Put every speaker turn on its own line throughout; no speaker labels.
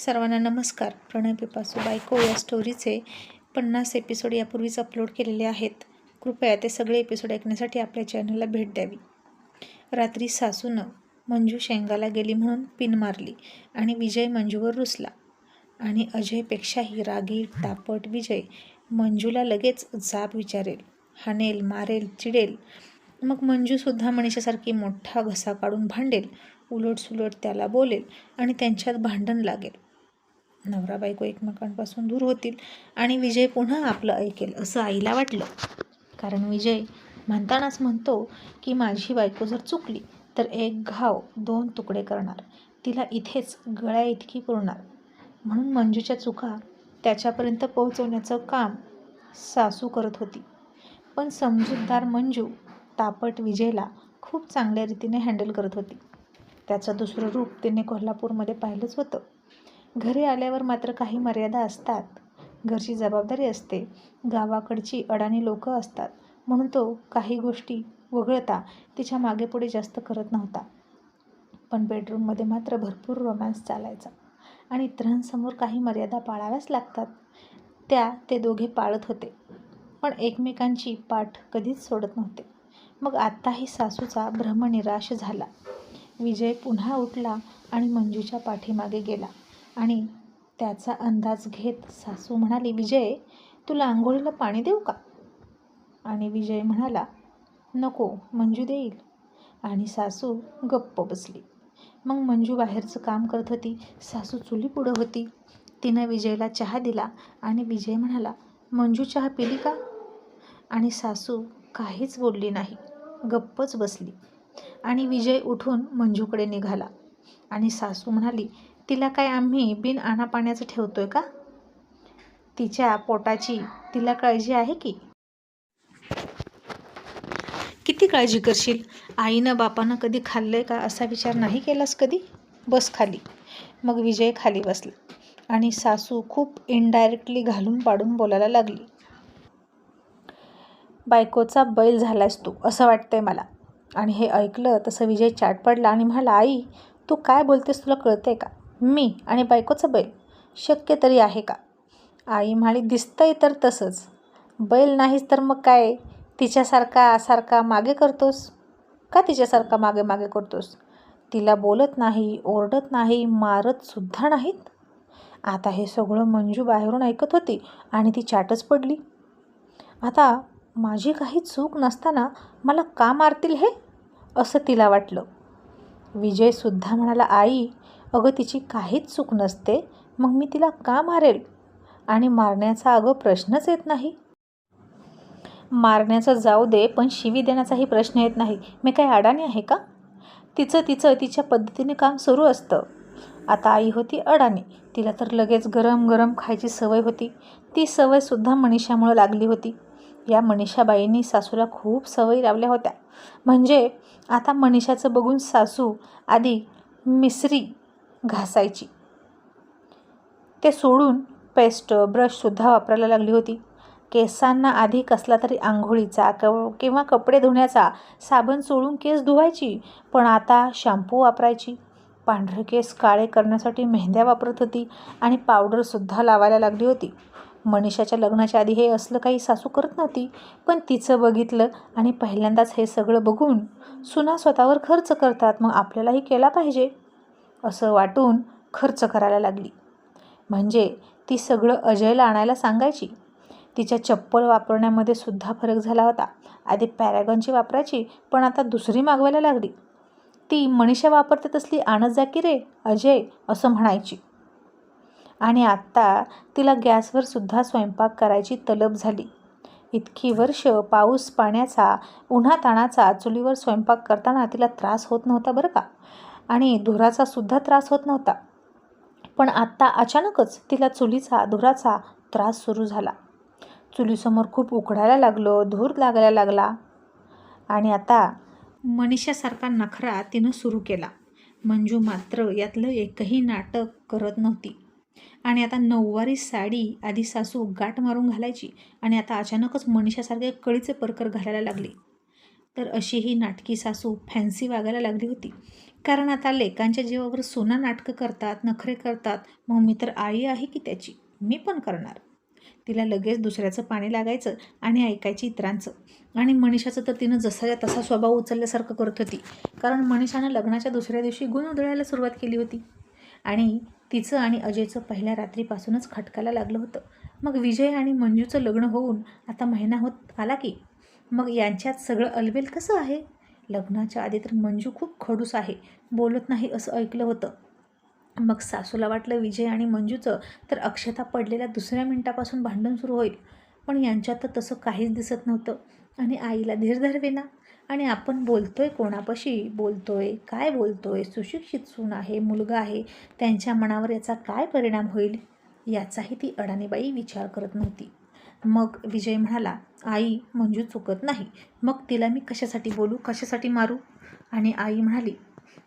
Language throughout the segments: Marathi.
सर्वांना नमस्कार. प्रणय पिपासू बायको या स्टोरीचे पन्नास एपिसोड यापूर्वीच अपलोड केलेले आहेत. कृपया ते सगळे एपिसोड ऐकण्यासाठी आपल्या चॅनलला भेट द्यावी. रात्री सासूनं मंजू शेंगाला गेली म्हणून पिन मारली आणि विजय मंजूवर रुसला. आणि अजयपेक्षाही रागी तापट विजय मंजूला लगेच जाब विचारेल हाणेल मारेल चिडेल. मग मंजूसुद्धा मनीषासारखी मोठा घसा काढून भांडेल उलटसुलट त्याला बोलेल आणि त्यांच्यात भांडण लागेल. नवरा बायको एकमेकांपासून दूर होतील आणि विजय पुन्हा आपलं ऐकेल असं आईला वाटलं. कारण विजय म्हणतानाच म्हणतो की माझी बायको जर चुकली तर एक घाव दोन तुकडे करणार. तिला इथेच गळ्या इतकी पुरणार. म्हणून मंजूच्या चुका त्याच्यापर्यंत पोहोचवण्याचं काम सासू करत होती. पण समजूतदार मंजू तापट विजयला खूप चांगल्या रीतीने हँडल करत होती. त्याचं दुसरं रूप तिने कोल्हापूरमध्ये पाहिलंच होतं. घरी आल्यावर मात्र काही मर्यादा असतात. घरची जबाबदारी असते. गावाकडची अडाणी लोकं असतात. म्हणून तो काही गोष्टी वगळता तिच्या मागेपुढे जास्त करत नव्हता. पण बेडरूममध्ये मात्र भरपूर रोमॅन्स चालायचा. आणि इतरांसमोर काही मर्यादा पाळाव्याच लागतात. त्या ते दोघे पाळत होते. पण एकमेकांची पाठ कधीच सोडत नव्हते. मग आत्ताही सासूचा भ्रमनिराश झाला. विजय पुन्हा उठला आणि मंजूच्या पाठीमागे गेला. आणि त्याचा अंदाज घेत सासू म्हणाली विजय तुला आंघोळीला पाणी देऊ का? आणि विजय म्हणाला नको मंजू देईल. आणि सासू गप्प बसली. मग मंजू बाहेरचं काम करत होती. सासू चुली पुढं होती. तिनं विजयला चहा दिला आणि विजय म्हणाला मंजू चहा पिली का? आणि सासू काहीच बोलली नाही. गप्पच बसली. आणि विजय उठून मंजूकडे निघाला. आणि सासू म्हणाली तिला काय आम्ही बिन आणापाण्याचं ठेवतो ठेवतोय का? तिच्या पोटाची तिला काळजी आहे की? किती काळजी करशील? आईनं बापानं कधी खाल्लंय का असा विचार नाही केलास कधी? बस खाली. मग विजय खाली बसला आणि सासू खूप इनडायरेक्टली घालून पाडून बोलायला लागली. बायकोचा बैल झालास तू असं वाटतंय मला. आणि हे ऐकलं तसं विजय चाट पडला आणि म्हणाला आई तू काय बोलतेस तुला कळतंय का? मी आणि बायकोचं बैल. शक्य तरी आहे का? आई म्हणाली दिसतंय तर तसंच. बैल नाहीच तर मग काय? तिच्यासारखा सारखा मागे करतोस? का तिच्यासारखा मागे मागे करतोस? तिला बोलत नाही ओरडत नाही मारतसुद्धा नाहीत. आता हे सगळं मंजू बाहेरून ऐकत होती आणि ती चाटच पडली. आता माझी काही चूक नसताना मला का मारतील हे? असं तिला वाटलं. विजयसुद्धा म्हणाला आई अगं तिची काहीच चूक नसते. मग मी तिला का मारेल? आणि मारण्याचा अगं प्रश्नच येत नाही. मारण्याचं जाऊ दे पण शिवी देण्याचाही प्रश्न येत नाही. मी काही अडाणी आहे का? तिचं तिचं तिच्या पद्धतीने काम सुरू असतं. आता आई होती अडाणी. तिला तर लगेच गरम गरम खायची सवय होती. ती सवयसुद्धा मनीषामुळं लागली होती. या मनीषाबाईंनी सासूला खूप सवयी लावल्या होत्या. म्हणजे आता मनीषाचं बघून सासू आधी मिसरी घासायची. ते सोडून पेस्ट ब्रशसुद्धा वापरायला लागली होती. केसांना आधी कसला तरी आंघोळीचा क किंवा कपडे धुण्याचा साबण सोडून केस धुवायची पण आता शॅम्पू वापरायची. पांढरे केस काळे करण्यासाठी मेहंद्या वापरत होती आणि पावडरसुद्धा लावायला लागली होती. मनीषाच्या लग्नाच्या आधी हे असलं काही सासू करत नव्हती पण तिचं बघितलं आणि पहिल्यांदाच हे सगळं बघून सुना स्वतःवर खर्च करतात मग आपल्यालाही केला पाहिजे. असं वाटून खर्च करायला लागली. म्हणजे ती सगळं अजयला आणायला सांगायची. तिच्या चप्पल वापरण्यामध्ये सुद्धा फरक झाला होता. आधी पॅरागॉनची वापरायची पण आता दुसरी मागवायला लागली. ती मनीषा वापरते तसली आणत जा की रे अजय असं म्हणायची. आणि आत्ता तिला गॅसवर सुद्धा स्वयंपाक करायची तलब झाली. इतकी वर्ष पाऊस पाण्याचा उन्हाताणाचा चुलीवर स्वयंपाक करताना तिला त्रास होत नव्हता बरं का? आणि धुराचा सुद्धा त्रास होत नव्हता. पण आत्ता अचानकच तिला चुलीचा धुराचा त्रास सुरू झाला. चुलीसमोर खूप उकडायला लागलो धूर लागायला लागला. आणि आता मनीषासारखा नखरा तिनं सुरू केला. मंजू मात्र यातलं एकही नाटक करत नव्हती. आणि आता नऊवारी साडी आधी सासू गाठ मारून घालायची आणि आता अचानकच मनीषासारखे कळीचे परकर घालायला लागले. तर अशी ही नाटकी सासू फॅन्सी वागायला लागली होती. कारण आता लेकांच्या जीवावर सोना नाटकं करतात नखरे करतात. मग मी तर आई आहे की त्याची? मी पण करणार. तिला लगेच दुसऱ्याचं पाणी लागायचं आणि ऐकायची इतरांचं. आणि मनीषाचं तर तिनं जसाच्या तसा स्वभाव उचलल्यासारखं करत होती. कारण मनीषानं लग्नाच्या दुसऱ्या दिवशी गुण उधळायला सुरुवात केली होती. आणि तिचं आणि अजयचं पहिल्या रात्रीपासूनच खटकायला लागलं होतं. मग विजय आणि मंजूचं लग्न होऊन आता महिना होत आला की? मग यांच्यात सगळं अलबेल कसं आहे? लग्नाच्या आधी तर मंजू खूप खडूस आहे बोलत नाही असं ऐकलं होतं. मग सासूला वाटलं विजय आणि मंजूचं तर अक्षता पडलेल्या दुसऱ्या मिनिटापासून भांडण सुरू होईल. पण यांच्यात तर तसं काहीच दिसत नव्हतं. आणि आईला धीर धरवेना. आणि आपण बोलतोय कोणापाशी? बोलतोय काय बोलतोय? सुशिक्षित सून आहे मुलगा आहे. त्यांच्या मनावर याचा काय परिणाम होईल? याचाही ती अडाणीबाई विचार करत नव्हती. मग विजय म्हणाला आई मंजू चुकत नाही. मग तिला मी कशासाठी बोलू? कशासाठी मारू? आणि आई म्हणाली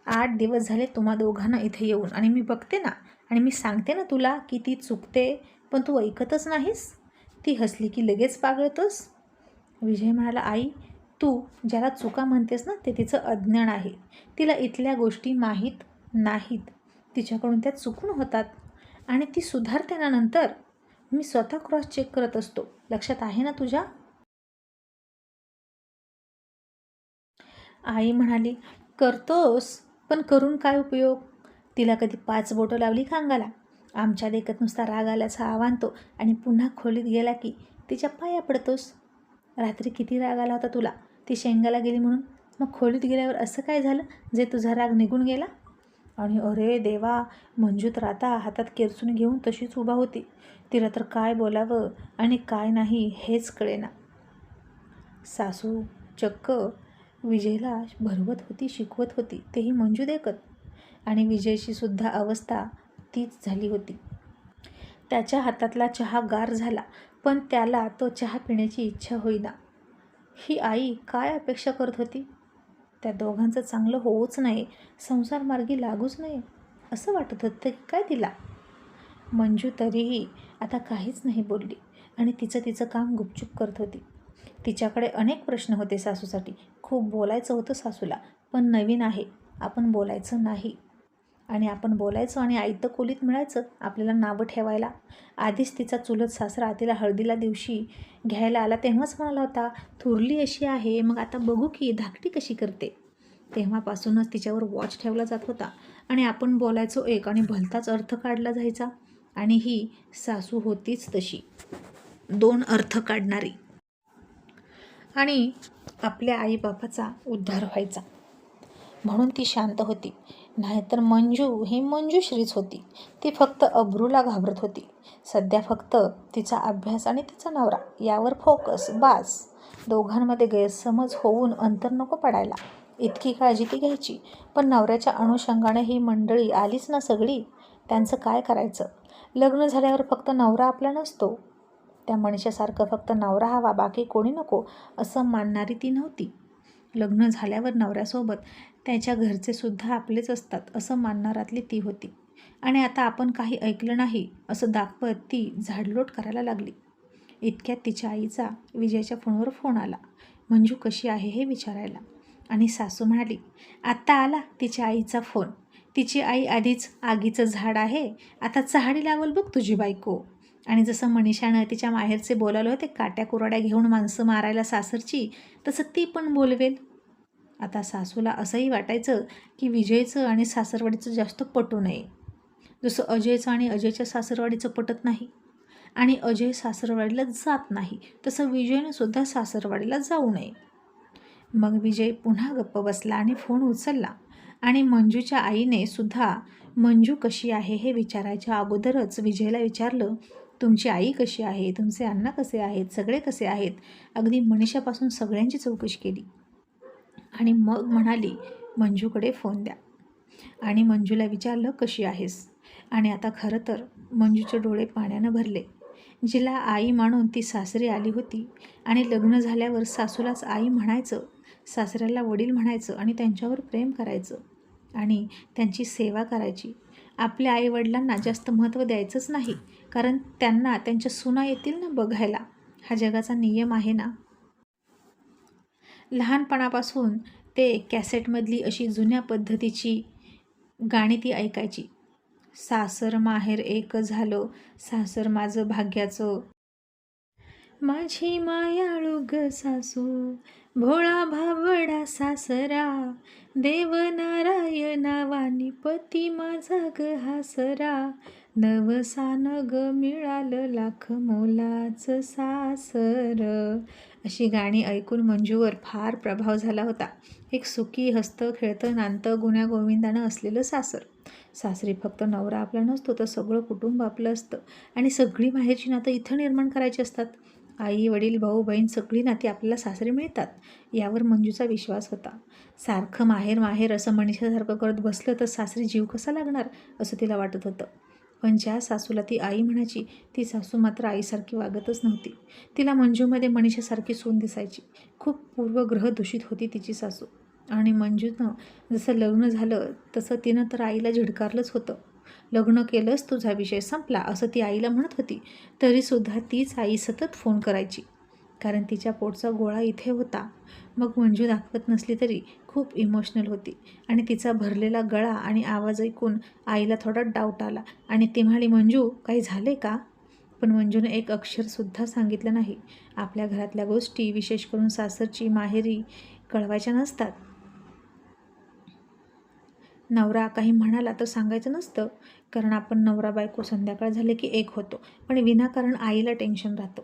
आठ दिवस झाले तुम्हा दोघांना इथे येऊन आणि मी बघते ना. आणि मी सांगते ना तुला की ती चुकते पण तू ऐकतच नाहीस? ती हसली की लगेच पागळतोस? विजय म्हणाला आई तू ज्याला चुका म्हणतेस ना ते तिचं अज्ञान आहे. तिला इथल्या गोष्टी माहीत नाहीत. तिच्याकडून त्या चुकून होतात. आणि ती सुधारते ना नंतर. मी स्वतः क्रॉस चेक करत असतो. लक्षात आहे ना तुझ्या? आई म्हणाली करतोस पण करून काय उपयोग? तिला कधी पाच बोटं लावली का अंगाला? आमच्या देखत नुसता राग आल्याचा आवानतो आणि पुन्हा खोलीत गेला की तिच्या पाया पडतोस. रात्री किती राग आला होता तुला? ती शेंगाला गेली म्हणून? मग खोलीत गेल्यावर असं काय झालं? जे तुझा राग निघून गेला? आणि अरे देवा मंजू तर आता हातात केरसून घेऊन तशीच उभा होती. तिला तर काय बोलावं आणि काय नाही हेच कळेना. सासू चक्क विजयला भरवत होती शिकवत होती. तेही मंजू देखत. आणि विजयची सुद्धा अवस्था तीच झाली होती. त्याच्या हातातला चहा गार झाला पण त्याला तो चहा पिण्याची इच्छा होईना. ही आई काय अपेक्षा करत होती? त्या दोघांचं चांगलं होऊच नाही संसार मार्गी लागूच नाही. असं वाटत होतं की काय तिला? मंजू तरीही आता काहीच नाही बोलली आणि तिचं तिचं काम गुपचूप करत होती. तिच्याकडे अनेक प्रश्न होते सासूसाठी. खूप बोलायचं होतं सासूला पण नवीन आहे. आपण बोलायचं नाही. आणि आपण बोलायचं आणि आयतं खोलीत मिळायचं आपल्याला नावं ठेवायला. आधीच तिचा चुलत सासरा तिला हळदीला दिवशी घ्यायला आला तेव्हाच म्हणाला होता थुरली अशी आहे मग आता बघू की धाकटी कशी करते. तेव्हापासूनच तिच्यावर वॉच ठेवला जात होता आणि आपण बोलायचो एक आणि भलताच अर्थ काढला जायचा. आणि ही सासू होतीच तशी. दोन अर्थ काढणारी. आणि आपल्या आईबापाचा उद्धार व्हायचा. म्हणून ती शांत होती. नाहीतर मंजू ही मंजूश्रीच होती. ती फक्त अब्रूला घाबरत होती. सध्या फक्त तिचा अभ्यास आणि तिचा नवरा यावर फोकस बास. दोघांमध्ये गैरसमज होऊन अंतर नको पडायला. इतकी काळजी ती घ्यायची पण नवऱ्याच्या अनुषंगाने ही मंडळी आलीच ना सगळी. त्यांचं काय करायचं? लग्न झाल्यावर फक्त नवरा आपला नसतो. त्या मनुष्यासारखं फक्त नवरा हवा बाकी कोणी नको असं मानणारी ती नव्हती. लग्न झाल्यावर नवऱ्यासोबत त्याच्या घरचे सुद्धा आपलेच असतात असं मानणारातली ती होती. आणि आता आपण काही ऐकलं नाही असं दाखवत ती झाडलोट करायला लागली. इतक्यात तिच्या आईचा विजयच्या फोनवर फोन आला. मंजू कशी आहे हे विचारायला? आणि सासू म्हणाली आत्ता आला तिच्या आईचा फोन. तिची आई आधीच आगीचं झाड आहे. आता चहाडी लावल बघ तुझी बायको. आणि जसं मनीषानं तिच्या माहेरचे बोलावलं होते काट्या कुराड्या घेऊन माणसं मारायला सासरची तसं ती पण बोलवेल. आता सासूला असंही वाटायचं की विजयचं आणि सासरवाडीचं जास्त पटू नये. जसं अजयचं आणि अजयच्या सासरवाडीचं पटत नाही. आणि अजय सासरवाडीला जात नाही तसं विजयनं सुद्धा सासरवाडीला जाऊ नये. मग विजय पुन्हा गप्प बसला आणि फोन उचलला. आणि मंजूच्या आईने सुद्धा मंजू कशी आहे हे विचारायच्या अगोदरच विजयला विचारलं तुमची आई कशी आहे? तुमचे अण्णा कसे आहेत? सगळे कसे आहेत? अगदी मनीषापासून सगळ्यांची चौकशी केली. आणि मग म्हणाली मंजूकडे फोन द्या. आणि मंजूला विचारलं कशी आहेस? आणि आता खरं तर मंजूचे डोळे पाण्यानं भरले. जिला आई मानून ती सासरी आली होती. आणि लग्न झाल्यावर सासूलाच आई म्हणायचं सासऱ्याला वडील म्हणायचं आणि त्यांच्यावर प्रेम करायचं आणि त्यांची सेवा करायची. आपल्या आईवडिलांना जास्त महत्त्व द्यायचंच नाही. कारण त्यांना त्यांच्या सुना येतील ना बघायला. हा जगाचा नियम आहे ना. लहानपणापासून ते कॅसेटमधली अशी जुन्या पद्धतीची गाणी ती ऐकायची. सासर माहेर एक झालं सासर माझं भाग्याचं. माझी मायाळू ग सासू भोळा भावडा सासरा. देव नारायणा वाणी पती माझा ग हासरा. नवसान ग मिळालं लाख मोलाचं सासर. अशी गाणी ऐकून मंजूवर फार प्रभाव झाला होता. एक सुखी हस्त खेळतं नांत गुण्या गोविंदानं असलेलं सासर. सासरी फक्त नवरा आपला नसतो तर सगळं कुटुंब आपलं असतं. आणि सगळी माहेरची नातं इथं निर्माण करायची असतात. आई वडील भाऊ बहीण सगळी नाती आपल्याला सासरी मिळतात. यावर मंजूचा विश्वास होता. सारखं माहेर माहेर असं मनीषासारखं करत बसलं तर सासरी जीव कसा लागणार असं तिला वाटत होतं. पण ज्या सासूला ती आई म्हणायची ती सासू मात्र आईसारखी वागतच नव्हती. तिला मंजूमध्ये मनीषासारखी सून दिसायची. खूप पूर्वग्रह दूषित होती तिची सासू. आणि मंजूनं जसं लग्न झालं तसं तिनं तर आईला झिडकारलंच होतं. लग्न केलंच तुझा विषय संपला असं ती आईला म्हणत होती. तरीसुद्धा तीच आई सतत फोन करायची. कारण तिच्या पोटचा गोळा इथे होता. मग मंजू दाखवत नसली तरी खूप इमोशनल होती आणि तिचा भरलेला गळा आणि आवाज ऐकून आईला थोडा डाऊट आला. आणि ती म्हणाली मंजू काही झाले का? पण मंजूने एक अक्षरसुद्धा सांगितलं नाही. आपल्या घरातल्या गोष्टी विशेष करून सासरची माहेरी कळवायच्या नसतात. नवरा काही म्हणाला तर सांगायचं नसतं. कारण आपण नवरा बायको संध्याकाळ झाले की एक होतो. पण विनाकारण आईला टेन्शन राहतं.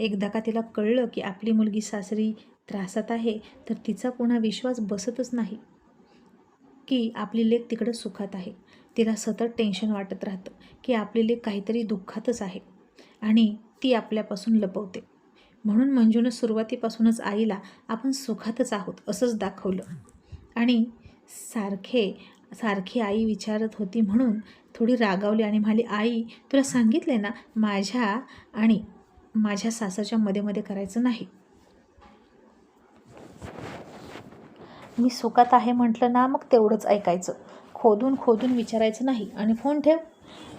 एकदा का तिला कळलं की आपली मुलगी सासरी त्रासात आहे तर तिचा पुन्हा विश्वास बसतच नाही की आपली लेख तिकडं सुखात आहे. तिला सतत टेन्शन वाटत राहतं की आपली लेख काहीतरी दुःखातच आहे आणि ती आपल्यापासून लपवते. म्हणून मंजूनं सुरुवातीपासूनच आईला आपण सुखातच आहोत असंच दाखवलं. आणि सारखे सारखी आई विचारत होती म्हणून थोडी रागावली आणि म्हणाली आई तुला सांगितले ना माझ्या आणि माझ्या सासाच्या मध्ये मध्ये करायचं नाही. मी सुखात आहे म्हटलं ना मग तेवढंच ऐकायचं. खोदून खोदून विचारायचं नाही. आणि फोन ठेव.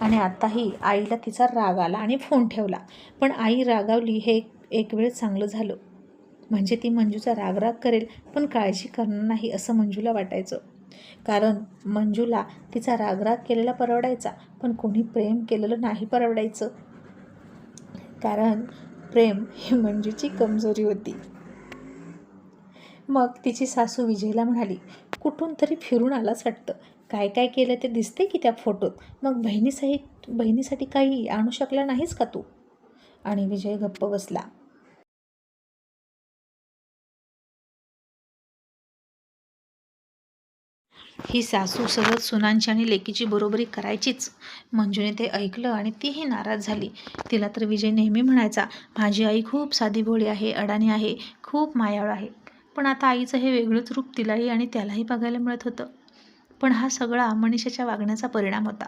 आणि आत्ताही आईला तिचा राग आला आणि फोन ठेवला. पण आई रागावली हे एक वेळ चांगलं झालं. म्हणजे ती मंजूचा रागराग करेल पण काळजी करणार नाही असं मंजूला वाटायचं. कारण मंजूला तिचा रागराग केलेला परवडायचा. पण कोणी प्रेम केलेलं नाही परवडायचं. कारण प्रेम ही मंजूची कमजोरी होती. मग तिची सासू विजयला म्हणाली कुठून तरी फिरून आलाच वाटतं. काय काय केलं ते दिसते की त्या फोटोत. मग बहिणीसाठी बहिणीसाठी काही आणू शकला नाहीस का तू? आणि विजय गप्प बसला. ही सासू सहज सुनांची आणि लेकीची बरोबरी करायचीच. मंजूने ते ऐकलं आणि तीही नाराज झाली. तिला तर विजय नेहमी म्हणायचा माझी आई खूप साधी भोळी आहे अडाणी आहे खूप मायाळ आहे. पण आता आईचं हे वेगळंच रूप तिलाही आणि त्यालाही बघायला मिळत होतं. पण हा सगळा मनीषाच्या वागण्याचा परिणाम होता.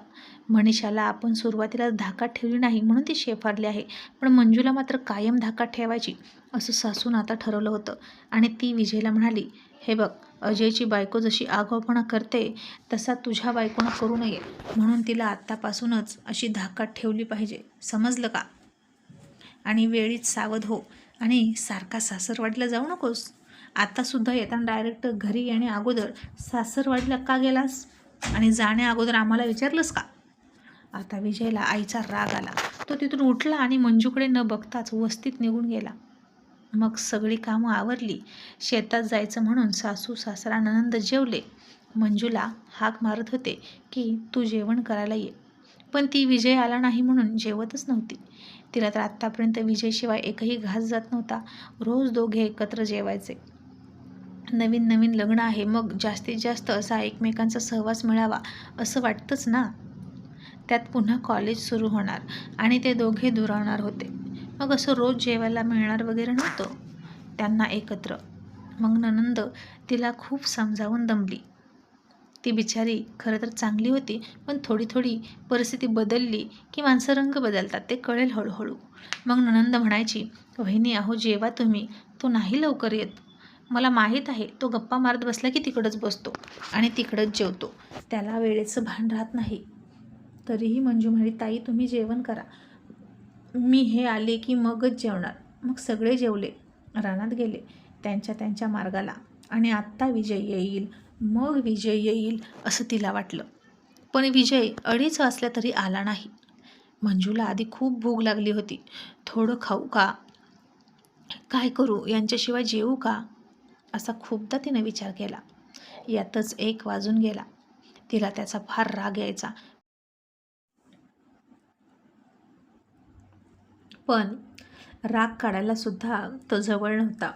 मनीषाला आपण सुरुवातीला धाकात ठेवली नाही म्हणून ती शेफारली आहे पण मंजूला मात्र कायम धाकात ठेवायची असं सासून आता ठरवलं होतं. आणि ती विजयला म्हणाली हे बघ अजयची बायको जशी आगाऊपणा करते तसा तुझ्या बायकोनं करू नये. म्हणून तिला आत्तापासूनच अशी धाकात ठेवली पाहिजे. समजलं का? आणि वेळीच सावध हो. आणि सारखा सासरवाडीला जाऊ नकोस. आत्तासुद्धा येताना डायरेक्ट घरी येणे अगोदर सासरवाडीला का गेलास? आणि जाण्या अगोदर आम्हाला विचारलंस का? आता विजयला आईचा राग आला. तो तिथून उठला आणि मंजूकडे न बघताच वस्तीत निघून गेला. मग सगळी कामं आवरली. शेतात जायचं म्हणून सासू सासरा ननंद जेवले. मंजूला हाक मारत होते की तू जेवण करायला ये. पण ती विजय आला नाही म्हणून जेवतच नव्हती. तिला तर आत्तापर्यंत विजयशिवाय एकही घास जात नव्हता. रोज दोघे एकत्र जेवायचे. नवीन नवीन लग्न आहे मग जास्तीत जास्त असा एकमेकांचा सहवास मिळावा असं वाटतंच ना? त्यात पुन्हा कॉलेज सुरू होणार आणि ते दोघे दुरावणार होते. मग असं रोज जेवायला मिळणार वगैरे नव्हतं. त्यांना एकत्र. मग ननंद तिला खूप समजावून दमली. ती बिचारी खरं तर चांगली होती पण थोडी थोडी परिस्थिती बदलली की माणसं रंग बदलतात ते कळेल हळूहळू. मग ननंद म्हणायची वहिनी अहो जेवा तुम्ही. तो नाही लवकर येत. मला माहीत आहे तो गप्पा मारत बसला की तिकडंच बसतो आणि तिकडंच जेवतो. त्याला वेळेचं भान राहत नाही. तरीही मंजू म्हणे ताई तुम्ही जेवण करा. मी हे आले की मगच जेवणार. मग सगळे जेवले. रानात गेले. त्यांच्या त्यांच्या मार्गाला. आणि आत्ता विजय येईल. मग विजय येईल असं तिला वाटलं. पण विजय अडीच वाजल्या तरी आला नाही. मंजूला आधी खूप भूक लागली होती. थोडं खाऊ का? काय करू? यांच्याशिवाय जेवू का? असा खूपदा तिने विचार केला. यातच एक वाजून गेला. तिला त्याचा फार राग यायचा. पण राग काढायला सुद्धा तो जवळ नव्हता.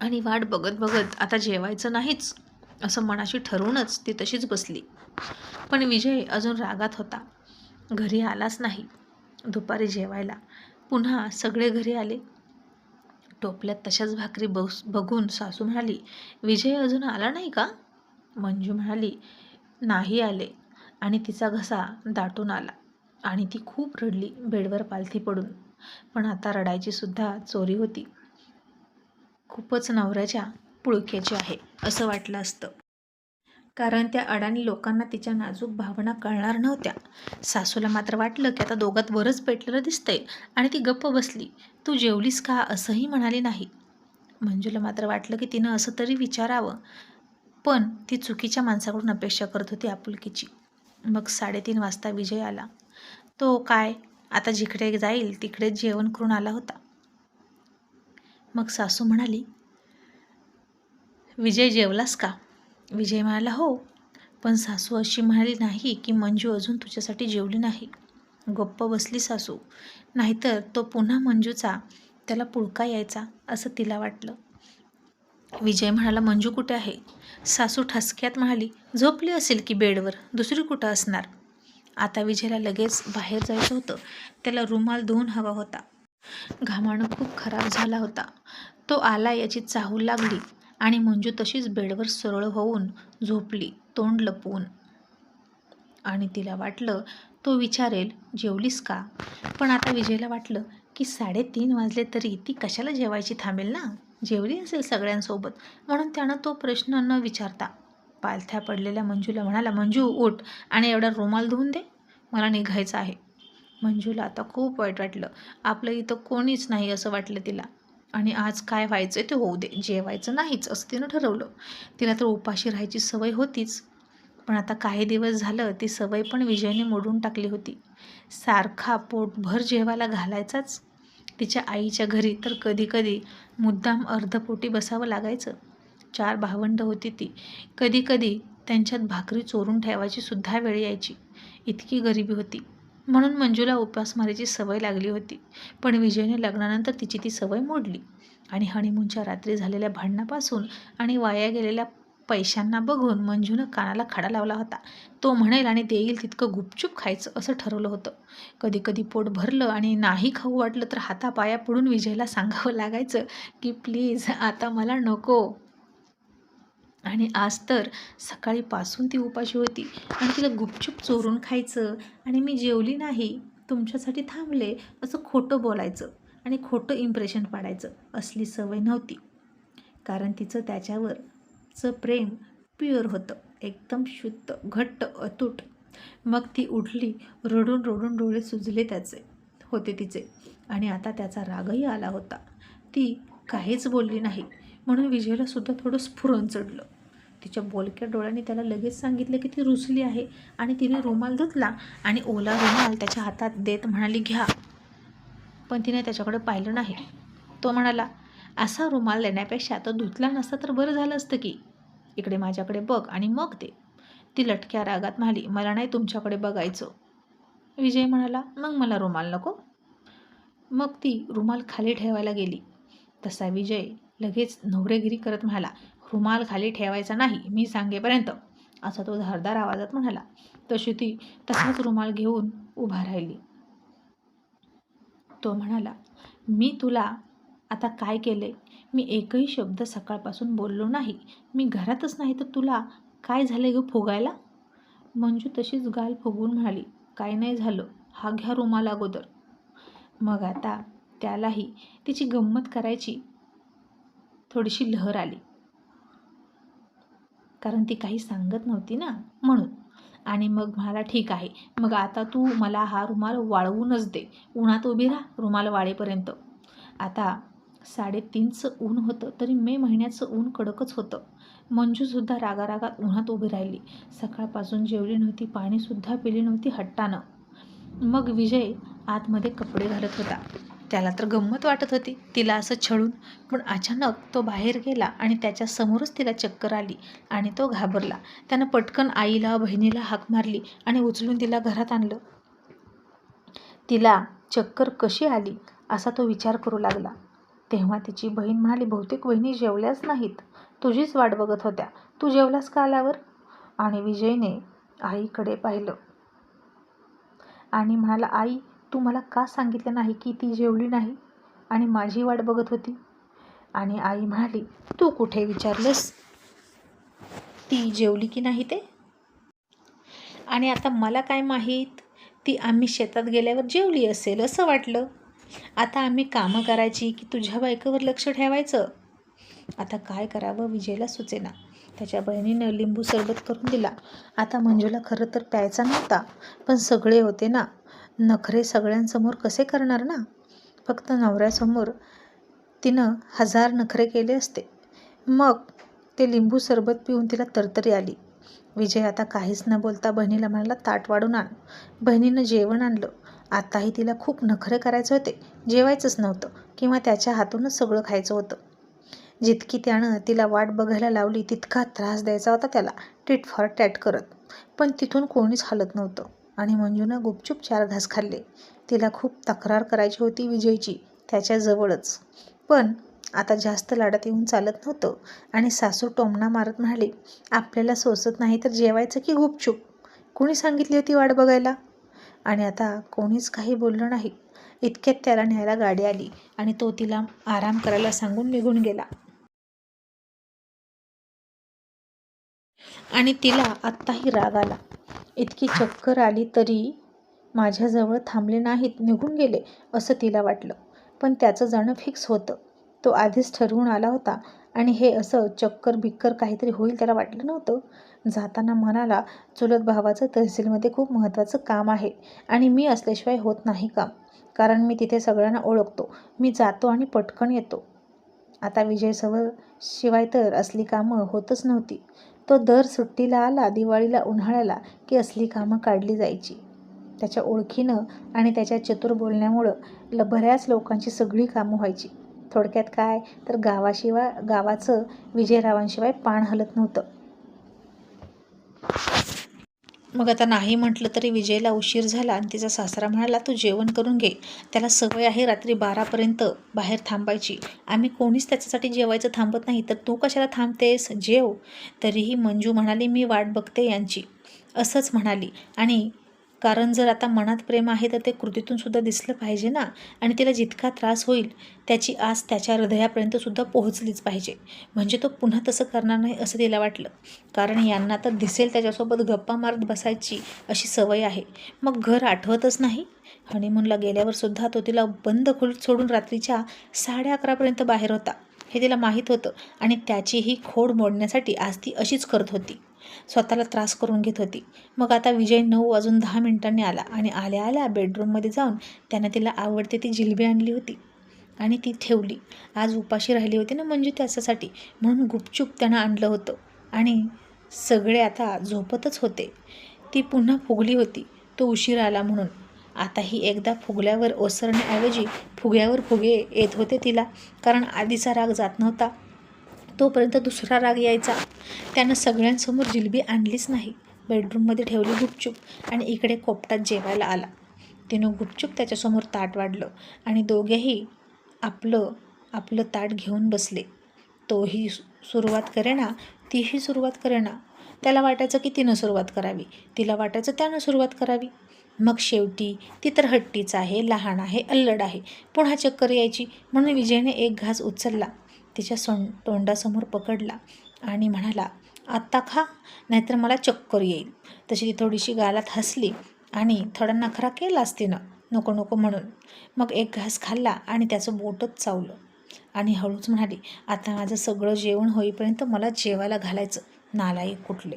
आणि वाट बघत बघत आता जेवायचं नाहीच असं मनाशी ठरवूनच ती तशीच बसली. पण विजय अजून रागात होता. घरी आलाच नाही दुपारी जेवायला. पुन्हा सगळे घरी आले. टोपल्यात तशाच भाकरी बस बघून सासू म्हणाली विजय अजून आला नाही का? मंजू म्हणाली नाही आले. आणि तिचा घसा दाटून आला. आणि ती खूप रडली बेडवर पालथी पडून. पण आता रडायची सुद्धा चोरी होती. खूपच नवऱ्याच्या पुळक्याची आहे असं वाटलं असतं. कारण त्या अडाणी लोकांना तिच्या नाजूक भावना कळणार नव्हत्या. सासूला मात्र वाटलं की आता दोघात बरंच पेटलेलं दिसतंय आणि ती गप्प बसली. तू जेवलीस का? असंही म्हणाली नाही. मंजूला मात्र वाटलं की तिनं असं तरी विचारावं. पण ती चुकीच्या माणसाकडून अपेक्षा करत होती आपुलकीची. मग साडेतीन वाजता विजय आला. तो काय? आता जिकडे जाईल तिकडे जेवण करून आला होता. मग सासू म्हणाली विजय जेवलास का? विजय म्हणाला हो. पण सासू अशी म्हणाली नाही की मंजू अजून तुझ्यासाठी जेवली नाही. गप्प बसली सासू. नाहीतर तो पुन्हा मंजूचा त्याला पुळका यायचा असं तिला वाटलं. विजय म्हणाला मंजू कुठे आहे? सासू ठसक्यात म्हणाली झोपली असेल की बेडवर दुसरी कुठं असणार? आता विजयला लगेच बाहेर जायचं होतं. त्याला रुमाल धुवून हवा होता. घामानं खूप खराब झाला होता. तो आला याची चाहूल लागली आणि मंजू तशीच बेडवर सरळ होऊन झोपली तोंड लपवून. आणि तिला वाटलं तो विचारेल जेवलीस का? पण आता विजयला वाटलं की साडेतीन वाजले तरी ती कशाला जेवायची थांबेल ना? जेवली असेल सगळ्यांसोबत. म्हणून त्यानं तो प्रश्न न विचारता पालथ्या पडलेल्या मंजूला म्हणाला मंजू उठ आणि एवढा रुमाल धुवून दे. मला निघायचं आहे. मंजूला आता खूप वाईट वाटलं. आपलं इथं कोणीच नाही असं वाटलं तिला. आणि आज काय व्हायचं ते होऊ दे. जेवायचं नाहीच असं तिनं ठरवलं. तिला तर उपाशी राहायची सवय होतीच. पण आता काही दिवस झालं ती सवय पण विजयने मोडून टाकली होती. सारखा पोटभर जेवायला घालायचाच. तिच्या आईच्या घरी तर कधीकधी मुद्दाम अर्धपोटी बसावं लागायचं. चार भावंड होती ती. कधीकधी त्यांच्यात भाकरी चोरून ठेवायची सुद्धा वेळ यायची. इतकी गरिबी होती. म्हणून मंजूला उपासमारीची सवय लागली होती. पण विजयने लग्नानंतर तिची ती सवय मोडली. आणि हनीमूनच्या रात्री झालेल्या भांडणापासून आणि वाया गेलेल्या पैशांना बघून मंजूनं कानाला खडा लावला होता. तो म्हणेल आणि देईल तितकं गुपचूप खायचं असं ठरवलं होतं. कधी कधी पोट भरलं आणि नाही खाऊ वाटलं तर हातापाया पडून विजयला सांगावं लागायचं की प्लीज आता मला नको. आणि आज तर सकाळीपासून ती उपाशी होती आणि तिला गुपचूप चोरून खायचं आणि मी जेवली नाही तुमच्यासाठी थांबले असं खोटं बोलायचं आणि खोटं इम्प्रेशन पाडायचं असली सवय नव्हती. कारण तिचं त्याच्यावरचं प्रेम प्युअर होतं एकदम शुद्ध घट्ट अतूट. मग ती उठली रडून रडून डोळे सुजले त्याचे होते तिचे. आणि आता त्याचा रागही आला होता. ती काहीच बोलली नाही म्हणून विजयला सुद्धा थोडं स्फुरण चढलं. तिच्या बोलक्या डोळ्याने त्याला लगेच सांगितलं की ती रुसली आहे आणि तिने रुमाल धुतला आणि ओला रुमाल त्याच्या हातात देत म्हणाली घ्या. पण तिने त्याच्याकडे पाहिलं नाही. तो म्हणाला असा रुमाल देण्यापेक्षा तो धुतला नसता तर बरं झालं असतं की. इकडे माझ्याकडे बघ आणि मग दे. ती लटक्या रागात म्हणाली मला नाही तुमच्याकडे बघायचं. विजय म्हणाला मग मला रुमाल नको. मग ती रुमाल खाली ठेवायला गेली. तसा विजय लगेच नवरेगिरी करत म्हणाला रुमाल खाली ठेवायचा नाही मी सांगेपर्यंत. असा तो धारदार आवाजात म्हणाला. तशी ती तसाच रुमाल घेऊन उभा राहिली. तो म्हणाला मी तुला आता काय केले मी एकही शब्द सकाळपासून बोललो नाही. मी घरातच नाही तर तुला काय झालं ग फुगायला? मंजू तशीच गाल फुगून म्हणाली काय नाही झालं. हा घ्या रुमाल अगोदर. मग आता त्यालाही तिची गंमत करायची थोडीशी लहर आली. कारण ती काही सांगत नव्हती ना म्हणून. आणि मग म्हणाला ठीक आहे. मग आता तू मला हा रुमाल वाळवूनच दे. उन्हात उभी राहा रुमाल वाळेपर्यंत. आता साडेतीनचं ऊन होतं तरी मे महिन्याचं ऊन कडकच होतं. मंजूसुद्धा रागारागात उन्हात उभी राहिली. सकाळपासून जेवली नव्हती पाणीसुद्धा पिली नव्हती हट्टानं. मग विजय आतमध्ये कपडे घालत होता. त्याला तर गंमत वाटत होती. तिला असं छळून पण अचानक तो बाहेर गेला आणि त्याच्यासमोरच तिला चक्कर आली आणि तो घाबरला. त्यानं पटकन आईला बहिणीला हाक मारली आणि उचलून तिला घरात आणलं. तिला चक्कर कशी आली असा तो विचार करू लागला. तेव्हा तिची बहीण म्हणाली बहुतेक बहिणी जेवल्याच नाहीत. तुझीच वाट बघत होत्या. तू जेवलास का आल्यावर? आणि विजयने आईकडे पाहिलं आणि म्हणाला आई तू मला का सांगितलं नाही की ती जेवली नाही? आणि माझी वाट बघत होती. आणि आई म्हणाली तू कुठे विचारलंस? ती जेवली की नाही ते? आणि आता मला काय माहीत? ती आम्ही शेतात गेल्यावर जेवली असेल असं वाटलं. आता आम्ही कामं करायची की तुझ्या बायकोवर लक्ष ठेवायचं? आता काय करावं विजयला सुचेना. त्याच्या बहिणीनं लिंबू सरबत करून दिला. आता मंजूला खरं तर प्यायचा नव्हता पण सगळे होते ना. नखरे सगळ्यांसमोर कसे करणार ना? फक्त नवऱ्यासमोर तिनं हजार नखरे केले असते. मग ते लिंबू सरबत पिऊन तिला तरतरी आली. विजय आता काहीच न बोलता बहिणीला म्हणाला ताट वाढून आण. बहिणीनं जेवण आणलं. आताही तिला खूप नखरे करायचे होते. जेवायचंच नव्हतं किंवा त्याच्या हातूनच सगळं खायचं होतं. जितकी त्यानं तिला वाट बघायला लावली तितका त्रास द्यायचा होता त्याला टिट फॉर टॅट करत. पण तिथून कोणीच हलत नव्हतं. आणि मंजूनं गुपचूप चार घास खाल्ले. तिला खूप तक्रार करायची होती विजयची त्याच्याजवळच पण आता जास्त लाडात येऊन चालत नव्हतं आणि सासू टोमणा मारत म्हणाली आपल्याला सोसत नाही तर जेवायचं की गुपचूप? कोणी सांगितली होती वाट बघायला? आणि आता कोणीच काही बोललं नाही. इतक्यात त्याला न्यायला गाडी आली आणि तो तिला आराम करायला सांगून निघून गेला. आणि तिला आत्ताही राग आला. इतकी चक्कर आली तरी माझ्याजवळ थांबले नाहीत निघून गेले असं तिला वाटलं. पण त्याचं जाणं फिक्स होतं. तो आधीच ठरवून आला होता आणि हे असं चक्कर बिक्कर काहीतरी होईल त्याला वाटलं नव्हतं. जाताना म्हणाला चुलत भावाचं तहसीलमध्ये खूप महत्त्वाचं काम आहे आणि मी असल्याशिवाय होत नाही काम. कारण मी तिथे सगळ्यांना ओळखतो. मी जातो आणि पटकन येतो. आता विजयसवर शिवाय तर असली कामं होतच नव्हती. तो दर सुट्टीला आला दिवाळीला उन्हाळ्याला की असली कामं काढली जायची. त्याच्या ओळखीनं आणि त्याच्या चतुर बोलण्यामुळं ल बऱ्याच लोकांची सगळी कामं व्हायची. थोडक्यात काय? तर गावाशिवाय गावाचं विजयरावांशिवाय पाण हलत नव्हतं. मग आता नाही म्हटलं तरी विजयला उशीर झाला आणि तिचा सासरा म्हणाला तू जेवण करून घे. त्याला सवय आहे रात्री बारापर्यंत बाहेर थांबायची. आम्ही कोणीच त्याच्यासाठी जेवायचं थांबत नाही तर तू कशाला थांबतेस? जेव. तरीही मंजू म्हणाली मी वाट बघते यांची. असंच म्हणाली. आणि कारण जर आता मनात प्रेम आहे तर ते कृतीतून सुद्धा दिसलं पाहिजे ना. आणि तिला जितका त्रास होईल त्याची आस त्याच्या हृदयापर्यंत सुद्धा पोहोचलीच पाहिजे. म्हणजे तो पुन्हा तसं करणार नाही असं तिला वाटलं. कारण यांना तर दिसेल त्याच्यासोबत गप्पा मारत बसायची अशी सवय आहे. मग घर आठवतच नाही? हनीमूनला गेल्यावर सुद्धा तो तिला बंद खोलीत सोडून रात्रीच्या साडे अकरापर्यंत बाहेर होता. हे तिला माहीत होतं आणि त्याची ही खोड मोडण्यासाठी आज ती अशीच करत होती. स्वतःला त्रास करून घेत होती. मग आता विजय नऊ वाजून दहा मिनिटांनी आला आणि आल्या आल्या बेडरूममध्ये जाऊन त्यानं तिला आवडते ती जिलबी आणली होती. आणि ती ठेवली. आज उपाशी राहिली होती ना म्हणजे त्याच्यासाठी. म्हणून गुपचूप त्यानं आणलं होतं. आणि सगळे आता झोपतच होते. ती पुन्हा फुगली होती. तो उशीर आला म्हणून. आताही एकदा फुगल्यावर ओसरण्याऐवजी फुग्यावर फुगे येत होते तिला. कारण आधीचा राग जात नव्हता. तोपर्यंत दुसरा राग यायचा. त्यानं सगळ्यांसमोर जिलबी आणलीच नाही. बेडरूममध्ये ठेवली गुपचूप आणि इकडे कोपटात जेवायला आला. तिनं गुपचूप त्याच्यासमोर ताट वाढलं आणि दोघेही आपलं आपलं ताट घेऊन बसले. तोही सुरुवात करेना तीही सुरुवात करेना. त्याला वाटायचं की तिनं सुरुवात करावी. तिला वाटायचं त्यानं सुरुवात करावी. मग शेवटी ती तर हट्टीच आहे लहान आहे अल्लड आहे. पुन्हा चक्कर यायची. म्हणून विजयने एक घास उचलला. तिच्या सों तोंडासमोर पकडला आणि म्हणाला आत्ता खा नाहीतर मला चक्कर येईल. तशी ती थोडीशी गालात हसली आणि थोडा नखरा केलाच तिनं नको नको म्हणून. मग एक घास खाल्ला आणि त्याचं बोटच चावलं. आणि हळूच म्हणाली आता माझं सगळं जेवण होईपर्यंत मला जेवायला घालायचं नालाही कुठले.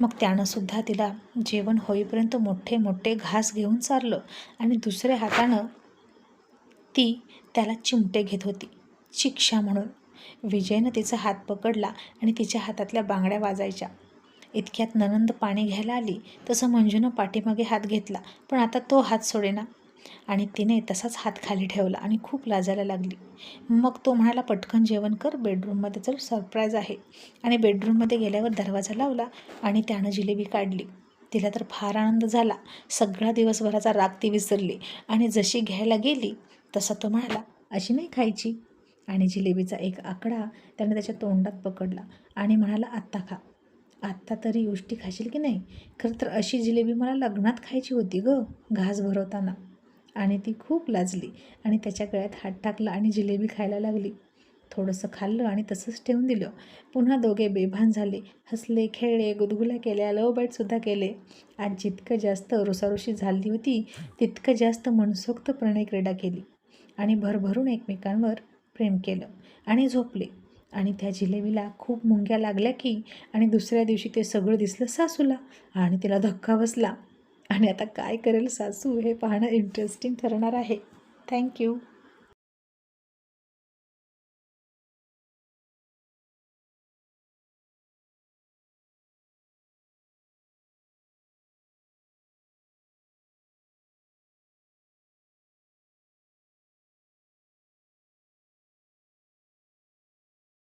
मग त्यानंसुद्धा तिला जेवण होईपर्यंत मोठे मोठे घास घेऊन चाललं आणि दुसऱ्या हातानं ती त्याला चिमटे घेत होती शिक्षा म्हणून. विजयनं तिचा हात पकडला आणि तिच्या हातातल्या बांगड्या वाजायच्या. इतक्यात ननंद पाणी घ्यायला आली तसं मंजूनं पाठीमागे हात घेतला पण आता तो हात सोडेना. आणि तिने तसाच हात खाली ठेवला आणि खूप लाजायला लागली. मग तो म्हणाला पटकन जेवण कर बेडरूममध्ये तर सरप्राईज आहे. आणि बेडरूममध्ये गेल्यावर दरवाजा लावला आणि त्यानं जिलेबी काढली. तिला तर फार आनंद झाला. सगळा दिवसभराचा राग ती विसरली आणि जशी घ्यायला गेली तसा तो म्हणाला अशी नाही खायची? आणि जिलेबीचा एक आकडा त्याने त्याच्या तोंडात पकडला आणि म्हणाला आत्ता खा. आत्ता तरी उष्टी खाशील की नाही? खरं तर अशी जिलेबी मला लग्नात खायची होती ग घास भरवताना. आणि ती खूप लाजली आणि त्याच्या गळ्यात हात टाकला आणि जिलेबी खायला लागली. थोडंसं खाल्लं आणि तसंच ठेवून दिलं. पुन्हा दोघे बेभान झाले. हसले खेळले गुदगुल्या केल्या लवबाईटसुद्धा केले. आज जितकं जास्त रुसारुशी झाली होती तितकं जास्त मनसोक्त प्रणय क्रीडा केली आणि भरभरून एकमेकांवर प्रेम केलं आणि झोपले. आणि त्या जिलेबीला खूप मुंग्या लागल्या की आणि दुसऱ्या दिवशी ते सगळं दिसलं सासूला. आणि तिला धक्का बसला. आणि आता काय करेल सासू हे पाहणं इंटरेस्टिंग ठरणार आहे. थँक्यू